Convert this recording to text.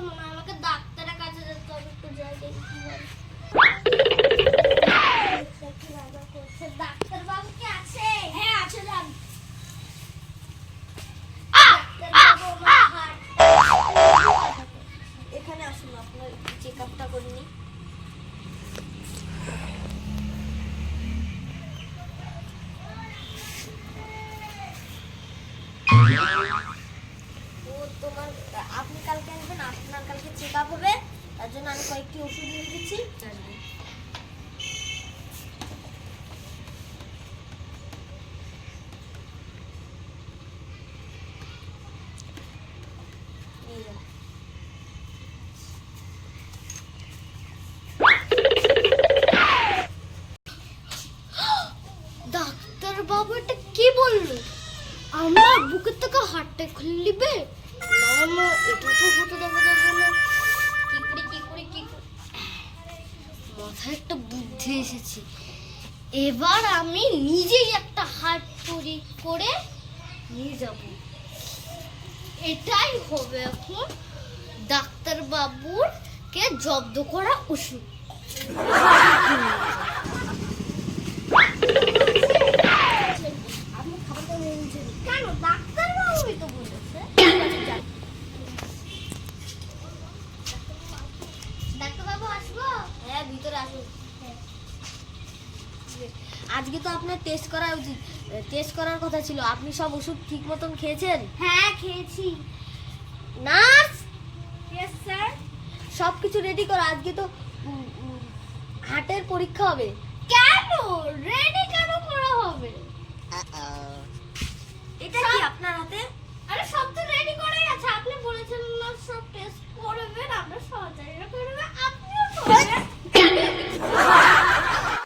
মনে হয় আমাকে ডাক্তারের কাছে যেতে হবে একটু যাই দেখি ডাক্তার বাবু কি আছে? হ্যাঁ আছে যান। এখানে আসুন আপনার চেক আপটা করে নিই। ও তোমার আপনি কালকে আসবেন আপনার কালকে চেক আপ হবে। তার জন্য আমি কয়েকটি ওষুধ লিখে দিচ্ছি নিয়ে ডাক্তার বাবু এটা কি বলল? আমার বুকের থেকে হাটটা খুলে নিবে? না এটা তো হতে দেওয়া যাবে না কি করে কি করে কি করে মাথায় একটা বুদ্ধি এসেছে। এবার আমি নিজেই একটা হাট তৈরি করে নিয়ে যাব। এটাই হবে এখন ডাক্তারবাবুর কে জব্দ করা ওষুধ। আসুন আজকে তো আপনার টেস্ট করা উচিত। টেস্ট করার কথা ছিল। আপনি সব ওষুধ ঠিক মতন খেয়েছেন? হ্যাঁ খেয়েছি। নার্স? ইয়েস স্যার সব কিছু রেডি করো। আজকে তো হার্টের পরীক্ষা হবে। কেন? রেডি কেন করা হবে?